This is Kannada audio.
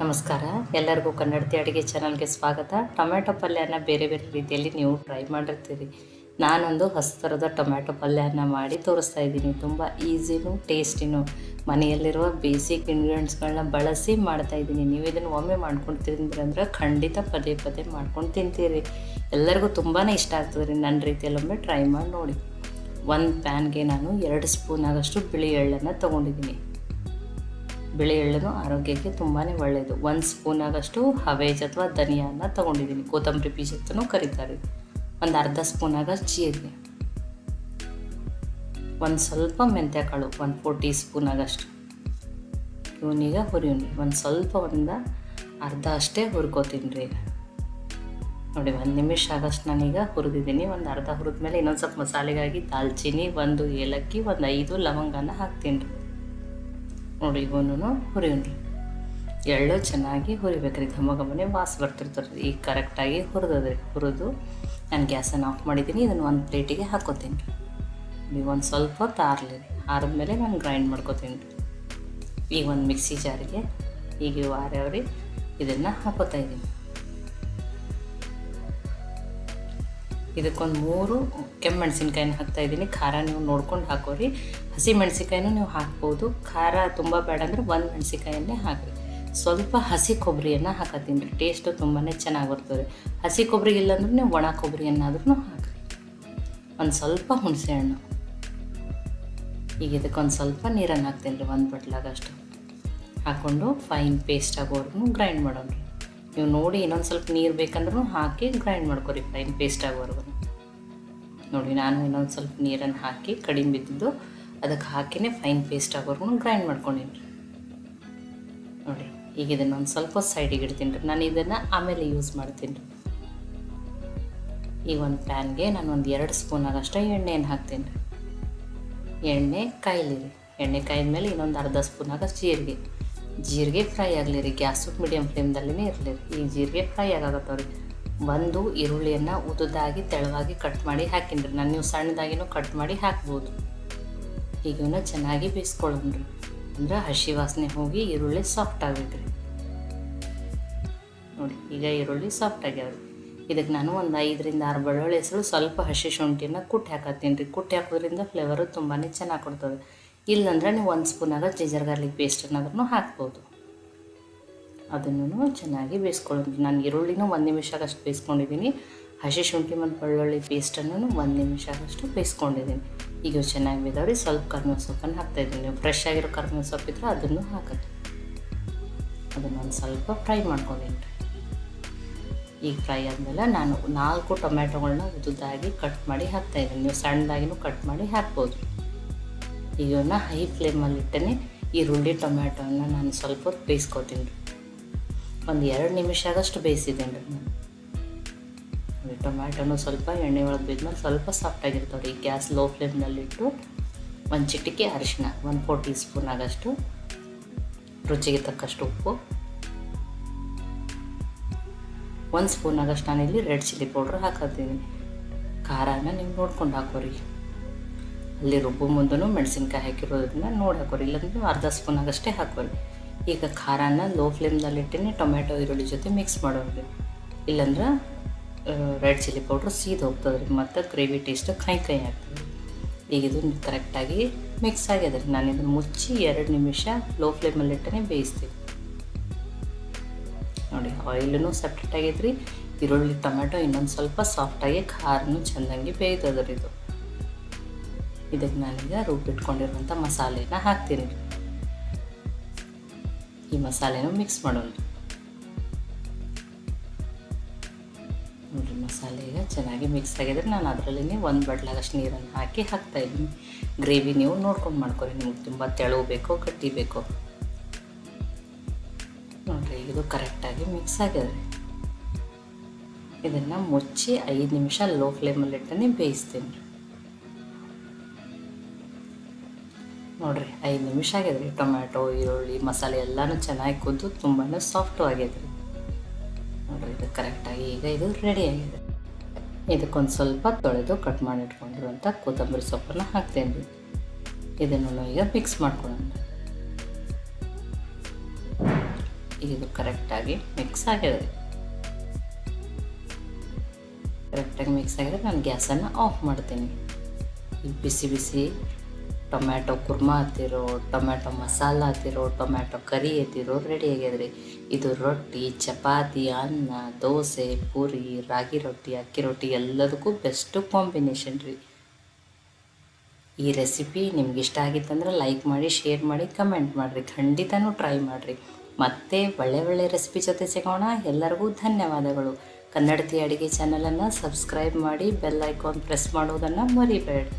ನಮಸ್ಕಾರ. ಎಲ್ಲರಿಗೂ ಕನ್ನಡತಿ ಅಡುಗೆ ಚಾನಲ್ಗೆ ಸ್ವಾಗತ. ಟೊಮ್ಯಾಟೊ ಪಲ್ಯನ ಬೇರೆ ಬೇರೆ ರೀತಿಯಲ್ಲಿ ನೀವು ಟ್ರೈ ಮಾಡಿರ್ತೀರಿ. ನಾನೊಂದು ಹೊಸ ಥರದ ಟೊಮ್ಯಾಟೊ ಪಲ್ಯನ ಮಾಡಿ ತೋರಿಸ್ತಾ ಇದ್ದೀನಿ. ತುಂಬ ಈಸಿನೂ ಟೇಸ್ಟಿನೂ ಮನೆಯಲ್ಲಿರುವ ಬೇಸಿಕ್ ಇಂಗ್ರೀಡಿಯೆಂಟ್ಸ್ಗಳನ್ನ ಬಳಸಿ ಮಾಡ್ತಾ ಇದ್ದೀನಿ. ನೀವು ಇದನ್ನು ಒಮ್ಮೆ ಮಾಡ್ಕೊಂಡು ತಿಂದ್ರೆ ಅಂದ್ರೆ ಖಂಡಿತ ಪದೇ ಪದೇ ಮಾಡ್ಕೊಂಡು ತಿಂತೀರಿ. ಎಲ್ಲರಿಗೂ ತುಂಬಾ ಇಷ್ಟ ಆಗ್ತದೆ ರೀ ನನ್ನ ರೀತಿಯಲ್ಲಿ ಒಮ್ಮೆ ಟ್ರೈ ಮಾಡಿ ನೋಡಿ. ಒಂದು ಪ್ಯಾನ್ಗೆ ನಾನು ಎರಡು ಸ್ಪೂನ್ ಆಗಷ್ಟು ಬಿಳಿ ಎಳ್ಳನ್ನು ತೊಗೊಂಡಿದ್ದೀನಿ. ಬಿಳಿ ಎಳ್ಳು ಆರೋಗ್ಯಕ್ಕೆ ತುಂಬಾ ಒಳ್ಳೆಯದು ಒಂದು ಸ್ಪೂನ್ ಆಗಷ್ಟು ಹವೇಜ್ ಅಥವಾ ಧನಿಯಾನ ತೊಗೊಂಡಿದ್ದೀನಿ. ಕೊತ್ತಂಬರಿ ಬೀಜ ಅಂತಲೂ ಕರೀತಾರೆ. ಒಂದು ಅರ್ಧ ಸ್ಪೂನ್ ಆಗಷ್ಟು ಜೀರಿಗೆ. ಒಂದು ಸ್ವಲ್ಪ ಮೆಂತ್ಯ ಕಾಳು ಒಂದು ಫೋರ್ ಟೀ ಸ್ಪೂನ್ ಆಗಷ್ಟು. ಇವನೀಗ ಹುರಿಯೋನಿ. ಒಂದು ಸ್ವಲ್ಪ ಒಂದು ಅರ್ಧ ಅಷ್ಟೇ ಹುರ್ಕೋತೀನಿ ರೀ ನೋಡಿ, ಒಂದು ನಿಮಿಷ ಆಗಷ್ಟು ನಾನೀಗ ಹುರಿದಿದ್ದೀನಿ. ಒಂದು ಅರ್ಧ ಹುರಿದ ಮೇಲೆ ಇನ್ನೊಂದು ಸ್ವಲ್ಪ ಮಸಾಲೆಗಾಗಿ ದಾಲ್ಚಿನ್ನಿ ಒಂದು ಏಲಕ್ಕಿ, ಒಂದು ಐದು ಲವಂಗನ ಹಾಕ್ತೀನಿ ರೀ. ನೋಡಿ ಹುರಿಯೋಣ್ರಿ ಎಳ್ಳು ಚೆನ್ನಾಗಿ ಹುರಿಬೇಕ್ರಿ. ಘಮ ಘಮನೆ ವಾಸ ರೀ ಈಗ ಕರೆಕ್ಟಾಗಿ ಹುರಿದದ್ರಿ. ಹುರಿದು ನಾನು ಗ್ಯಾಸನ್ನು ಆಫ್ ಮಾಡಿದ್ದೀನಿ. ಇದನ್ನು ಒಂದು ಪ್ಲೇಟಿಗೆ ಹಾಕೋತೀನಿ. ರೀ ನೀವು ಒಂದು ಸ್ವಲ್ಪ ಹೊತ್ತು ಆರಲಿ. ರೀ ನಾನು ಗ್ರೈಂಡ್ ಮಾಡ್ಕೋತೀನಿ. ರೀ ಈಗ ಒಂದು ಮಿಕ್ಸಿ ಜಾರಿಗೆ ಈಗ ಇವು ಆರ್ಯಾವ್ರಿ ಇದನ್ನು ಹಾಕೋತಾ ಇದಕ್ಕೊಂದು ಮೂರು ಕೆಂಪು ಮೆಣಸಿನ್ಕಾಯಿನ ಹಾಕ್ತಾ ಇದ್ದೀನಿ. ಖಾರ ನೀವು ನೋಡ್ಕೊಂಡು ಹಾಕೋರಿ. ಹಸಿ ಮೆಣಸಿನ್ಕಾಯಿನೂ ನೀವು ಹಾಕ್ಬೋದು. ಖಾರ ತುಂಬ ಬೇಡ ಅಂದರೆ ಒಂದು ಮೆಣಸಿನ್ಕಾಯನ್ನೇ ಹಾಕಿರಿ. ಸ್ವಲ್ಪ ಹಸಿ ಕೊಬ್ಬರಿಯನ್ನು ಹಾಕತ್ತೀನಿ ರೀ. ಟೇಸ್ಟು ತುಂಬಾ ಚೆನ್ನಾಗಿ ಬರ್ತದೆ. ಹಸಿ ಕೊಬ್ಬರಿ ಇಲ್ಲಾಂದ್ರೂ ನೀವು ಒಣ ಕೊಬ್ಬರಿಯನ್ನಾದ್ರೂ ಹಾಕಿರಿ. ಒಂದು ಸ್ವಲ್ಪ ಹುಣಸೆ ಹಣ್ಣು. ಈಗ ಇದಕ್ಕೊಂದು ಸ್ವಲ್ಪ ನೀರನ್ನು ಹಾಕ್ತೀನಿ ರೀ. ಒಂದು ಬಟ್ಲಾಗಷ್ಟು. ಹಾಕ್ಕೊಂಡು ಫೈನ್ ಪೇಸ್ಟ್ ಆಗೋವರೆಗೂ ಗ್ರೈಂಡ್ ಮಾಡೋಣ ರೀ. ನೀವು ನೋಡಿ ಇನ್ನೊಂದು ಸ್ವಲ್ಪ ನೀರು ಬೇಕಂದ್ರೂ ಹಾಕಿ ಗ್ರೈಂಡ್ ಮಾಡ್ಕೊರಿ ಫೈನ್ ಪೇಸ್ಟ್ ಆಗೋವರೆಗೂ. ನೋಡಿ, ನಾನು ಇನ್ನೊಂದು ಸ್ವಲ್ಪ ನೀರನ್ನು ಹಾಕಿ ಕಡಿಮೆ ಬಿದ್ದಿದ್ದು, ಅದಕ್ಕೆ ಹಾಕಿನೇ ಫೈನ್ ಪೇಸ್ಟ್ ಆಗೋವರೆಗೂ ಗ್ರೈಂಡ್ ಮಾಡ್ಕೊಂಡೀನಿ. ನೋಡಿ, ಈಗ ಇದನ್ನು ಒಂದು ಸ್ವಲ್ಪ ಸೈಡಿಗೆ ಇಡ್ತೀನಿ ರೀ. ನಾನು ಇದನ್ನು ಆಮೇಲೆ ಯೂಸ್ ಮಾಡ್ತೀನಿ ರೀ. ಈಗ ಒಂದು ಪ್ಯಾನ್ಗೆ ನಾನು ಒಂದು ಎರಡು ಸ್ಪೂನ್ ಆಗಷ್ಟು ಎಣ್ಣೆಯನ್ನು ಹಾಕ್ತೀನಿ ರೀ. ಎಣ್ಣೆ ಕಾಯಿಲಿ ರೀ. ಎಣ್ಣೆ ಕಾಯಿದ ಮೇಲೆ ಇನ್ನೊಂದು ಅರ್ಧ ಸ್ಪೂನ್ ಆಗ ಜೀರಿಗೆ. ಜೀರಿಗೆ ಫ್ರೈ ಆಗಲಿ ರೀ, ಗ್ಯಾಸು ಮೀಡಿಯಮ್ ಫ್ಲೇಮ್ದಲ್ಲೇ ಇರಲಿ ರೀ. ಈ ಜೀರಿಗೆ ಫ್ರೈ ಆಗಾಕತ್ತವ ಬಂದು ಈರುಳ್ಳಿಯನ್ನು ಉದುದಾಗಿ ತೆಳುವಾಗಿ ಕಟ್ ಮಾಡಿ ಹಾಕಿನ್ರಿ ನಾನು ನೀವು ಸಣ್ಣದಾಗಿನೂ ಕಟ್ ಮಾಡಿ ಹಾಕ್ಬೋದು. ಈಗ ಇವನ್ನ ಚೆನ್ನಾಗಿ ಬೇಯಿಸ್ಕೊಳ್ಳೋಣ ರೀ. ಅಂದ್ರೆ ಹಸಿ ವಾಸನೆ ಹೋಗಿ ಈರುಳ್ಳಿ ಸಾಫ್ಟ್ ಆಗ್ಬೇಕು ರೀ ನೋಡಿ, ಈಗ ಈರುಳ್ಳಿ ಸಾಫ್ಟ್ ಆಗ್ಯಾವ್ರಿ ಇದಕ್ಕೆ ನಾನು ಒಂದು ಐದರಿಂದ ಆರು ಬೆಳ್ಳುಳ್ಳಿ ಹೆಸರು ಸ್ವಲ್ಪ ಹಸಿ ಶುಂಠಿನ ಕುಟ್ಟಿ ಹಾಕತ್ತೀನಿ ರೀ. ಕುಟ್ಟಿ ಹಾಕೋದ್ರಿಂದ ಫ್ಲೇವರು ತುಂಬಾ ಚೆನ್ನಾಗಿ ಕೊಡ್ತದೆ. ಇಲ್ಲಂದ್ರೆ ನೀವು ಒಂದು ಸ್ಪೂನಾಗ ಜಿಂಜರ್ ಗಾರ್ಲಿಕ್ ಪೇಸ್ಟನ್ನಾದ್ರೂ ಹಾಕ್ಬೋದು. ಅದನ್ನು ಚೆನ್ನಾಗಿ ಬೇಯಿಸ್ಕೊಳ್ಳೋದು ನಾನು ಈರುಳ್ಳಿನೂ ಒಂದು ನಿಮಿಷ ಆಗಷ್ಟು ಬೇಯಿಸ್ಕೊಂಡಿದ್ದೀನಿ ಹಸಿ ಶುಂಠಿ ಮತ್ತು ಬೆಳ್ಳುಳ್ಳಿ ಪೇಸ್ಟನ್ನು ಒಂದು ನಿಮಿಷ ಆಗಷ್ಟು ಬೇಯಿಸ್ಕೊಂಡಿದ್ದೀನಿ ಈಗ ಚೆನ್ನಾಗಿ ಬೇದವ್ರಿ ಸ್ವಲ್ಪ ಕರ್ಮ ಸೊಪ್ಪನ್ನು ಹಾಕ್ತಾಯಿದ್ದೀನಿ ನೀವು ಫ್ರೆಶ್ ಆಗಿರೋ ಕರ್ಮ ಸೊಪ್ಪಿದ್ರೆ ಅದನ್ನು ಹಾಕೋದು. ಅದನ್ನು ಒಂದು ಸ್ವಲ್ಪ ಫ್ರೈ ಮಾಡ್ಕೊಂಡಿನಿ. ಈಗ ಫ್ರೈ ಆದಮೇಲೆ ನಾನು ನಾಲ್ಕು ಟೊಮ್ಯಾಟೊಗಳನ್ನ ಉದ್ದುದಾಗಿ ಕಟ್ ಮಾಡಿ ಹಾಕ್ತಾಯಿದ್ದೀನಿ ನೀವು ಸಣ್ಣದಾಗಿನೂ ಕಟ್ ಮಾಡಿ ಹಾಕ್ಬೋದು. ಈಗ ಇವನ್ನ ಹೈ ಫ್ಲೇಮಲ್ಲಿ ಇಟ್ಟನೆ ಈರುಳ್ಳಿ ಟೊಮ್ಯಾಟೋನ ನಾನು ಸ್ವಲ್ಪ ಹೊತ್ತು ಬೇಯಿಸ್ಕೊತೀನಿ ರೀ. ಒಂದು ಎರಡು ನಿಮಿಷ ಆಗಷ್ಟು ಬೇಯಿಸಿದ್ದೀನಿ ರೀ ನಾನು. ಟೊಮ್ಯಾಟೊನು ಸ್ವಲ್ಪ ಎಣ್ಣೆ ಒಳಗೆ ಬೇಯ್ದ್ಮೇಲೆ ಸ್ವಲ್ಪ ಸಾಫ್ಟಾಗಿರ್ತಾವೆ ರೀ. ಗ್ಯಾಸ್ ಲೋ ಫ್ಲೇಮ್ನಲ್ಲಿಟ್ಟು ಒಂದು ಚಿಟಿಕೆ ಅರಿಶಿನ ಒಂದು ಫೋರ್ ಟೀ ಸ್ಪೂನ್ ಆಗಷ್ಟು ರುಚಿಗೆ ತಕ್ಕಷ್ಟು ಉಪ್ಪು. ಒಂದು ಸ್ಪೂನ್ ಆಗಷ್ಟು ಇಲ್ಲಿ ರೆಡ್ ಚಿಲ್ಲಿ ಪೌಡ್ರ್ ಹಾಕತ್ತೀನಿ ಖಾರನ ನೀವು ನೋಡ್ಕೊಂಡು ಹಾಕೋರಿ. ಅಲ್ಲಿ ರುಬ್ಬು ಮುಂದೂ ಮೆಣಸಿನ್ಕಾಯಿ ಹಾಕಿರೋದ್ರಿಂದ ನೋಡಿ ಹಾಕೋರಿ. ಇಲ್ಲಾಂದ್ರೆ ಅರ್ಧ ಸ್ಪೂನ್ ಆಗಷ್ಟೇ ಹಾಕೋರಿ ಈಗ ಖಾರನ ಲೋ ಫ್ಲೇಮ್ದಲ್ಲಿಟ್ಟಿನಿ ಟೊಮೆಟೊ ಈರುಳ್ಳಿ ಜೊತೆ ಮಿಕ್ಸ್ ಮಾಡೋರಿ ಇಲ್ಲಾಂದ್ರೆ ರೆಡ್ ಚಿಲ್ಲಿ ಪೌಡ್ರ್ ಸೀದ್ ಹೋಗ್ತದೆ ರೀ, ಮತ್ತು ಗ್ರೇವಿ ಟೇಸ್ಟ್ ಕೈ ಕೈ ಆಗ್ತದೆ. ಈಗ ಇದು ಕರೆಕ್ಟಾಗಿ ಮಿಕ್ಸ್ ಆಗ್ಯದ ರೀ ನಾನು ಇದನ್ನು ಮುಚ್ಚಿ ಎರಡು ನಿಮಿಷ ಲೋ ಫ್ಲೇಮಲ್ಲಿಟ್ಟನೆ ಬೇಯಿಸ್ತೀನಿ. ನೋಡಿ ಆಯಿಲೂ ಸಪ್ರೇಟ್ ಆಗೈತ್ರಿ ಈರುಳ್ಳಿ ಟೊಮೆಟೊ ಇನ್ನೊಂದು ಸ್ವಲ್ಪ ಸಾಫ್ಟಾಗಿ ಖಾರನೂ ಚೆಂದಂಗೆ ಬೇಯ್ತದ ರೀ ಇದು. ಇದಕ್ಕೆ ನಾನೀಗ ರುಬ್ಬಿಟ್ಕೊಂಡಿರುವಂಥ ಮಸಾಲೆನ ಹಾಕ್ತೀನಿ. ಈ ಮಸಾಲೆನೂ ಮಿಕ್ಸ್ ಮಾಡೋಣ. ನೋಡಿರಿ ಮಸಾಲೆ ಈಗ ಚೆನ್ನಾಗಿ ಮಿಕ್ಸ್ ಆಗಿದ್ರೆ ನಾನು ಅದರಲ್ಲಿ ಒಂದು ಬಟ್ಲಾಗಷ್ಟು ನೀರನ್ನು ಹಾಕಿ ಹಾಕ್ತಾಯಿದ್ದೀನಿ ಗ್ರೇವಿ ನೀವು ನೋಡ್ಕೊಂಡು ಮಾಡ್ಕೊರಿ ನಿಮ್ಗೆ ತುಂಬ ತೆಳು ಬೇಕೋ ಗಟ್ಟಿ ಬೇಕೋ ನೋಡಿರಿ, ಇದು ಕರೆಕ್ಟಾಗಿ ಮಿಕ್ಸ್ ಆಗಿದೆ. ಇದನ್ನು ಮುಚ್ಚಿ ಐದು ನಿಮಿಷ ಲೋ ಫ್ಲೇಮಲ್ಲಿಟ್ಟನೇ ಬೇಯಿಸ್ತೀನಿ. ನೋಡಿರಿ, ಐದು ನಿಮಿಷ ಆಗಿದ್ರಿ ಟೊಮ್ಯಾಟೊ, ಈರುಳ್ಳಿ, ಮಸಾಲೆ ಎಲ್ಲನೂ ಚೆನ್ನಾಗಿ ಕುದ್ದು ತುಂಬಾ ಸಾಫ್ಟು ಆಗ್ಯದ್ರಿ ನೋಡಿರಿ, ಇದು ಕರೆಕ್ಟಾಗಿ ಈಗ ಇದು ರೆಡಿ ಆಗಿದೆ. ಇದಕ್ಕೊಂದು ಸ್ವಲ್ಪ ತೊಳೆದು ಕಟ್ ಮಾಡಿ ಇಟ್ಕೊಂಡಿರುವಂಥ ಕೊತ್ತಂಬರಿ ಸೊಪ್ಪನ್ನು ಹಾಕ್ತೇನೆ ರೀ. ಇದನ್ನು ಈಗ ಮಿಕ್ಸ್ ಮಾಡ್ಕೊಳ್ಳೋಣ. ಇದು ಕರೆಕ್ಟಾಗಿ ಮಿಕ್ಸ್ ಆಗಿದೆ ಕರೆಕ್ಟಾಗಿ ಮಿಕ್ಸ್ ಆಗಿದ್ರೆ ನಾನು ಗ್ಯಾಸನ್ನು ಆಫ್ ಮಾಡ್ತೀನಿ. ಬಿಸಿ ಬಿಸಿ ಟೊಮ್ಯಾಟೊ ಕುರ್ಮಾ ಹತ್ತಿರೋ, ಟೊಮ್ಯಾಟೊ ಮಸಾಲ ಹತ್ತಿರೋ, ಟೊಮ್ಯಾಟೊ ಕರಿ ಎತ್ತಿರೋ ರೆಡಿ ಆಗ್ಯದ್ರಿ ಇದು ರೊಟ್ಟಿ, ಚಪಾತಿ, ಅನ್ನ, ದೋಸೆ, ಪೂರಿ, ರಾಗಿ ರೊಟ್ಟಿ, ಅಕ್ಕಿ ರೊಟ್ಟಿ ಎಲ್ಲದಕ್ಕೂ ಬೆಸ್ಟು ಕಾಂಬಿನೇಷನ್ ರೀ. ಈ ರೆಸಿಪಿ ನಿಮ್ಗೆ ಇಷ್ಟ ಆಗಿತ್ತಂದ್ರೆ ಲೈಕ್ ಮಾಡಿ ಶೇರ್ ಮಾಡಿ ಕಮೆಂಟ್ ಮಾಡಿರಿ. ಖಂಡಿತನೂ ಟ್ರೈ ಮಾಡಿರಿ. ಮತ್ತೆ ಒಳ್ಳೆ ಒಳ್ಳೆ ರೆಸಿಪಿ ಜೊತೆ ಸಿಗೋಣ. ಎಲ್ಲರಿಗೂ ಧನ್ಯವಾದಗಳು. ಕನ್ನಡತಿ ಅಡುಗೆ ಚಾನಲನ್ನು ಸಬ್ಸ್ಕ್ರೈಬ್ ಮಾಡಿ ಬೆಲ್ ಐಕಾನ್ ಪ್ರೆಸ್ ಮಾಡೋದನ್ನು ಮರಿಬೇಡಿ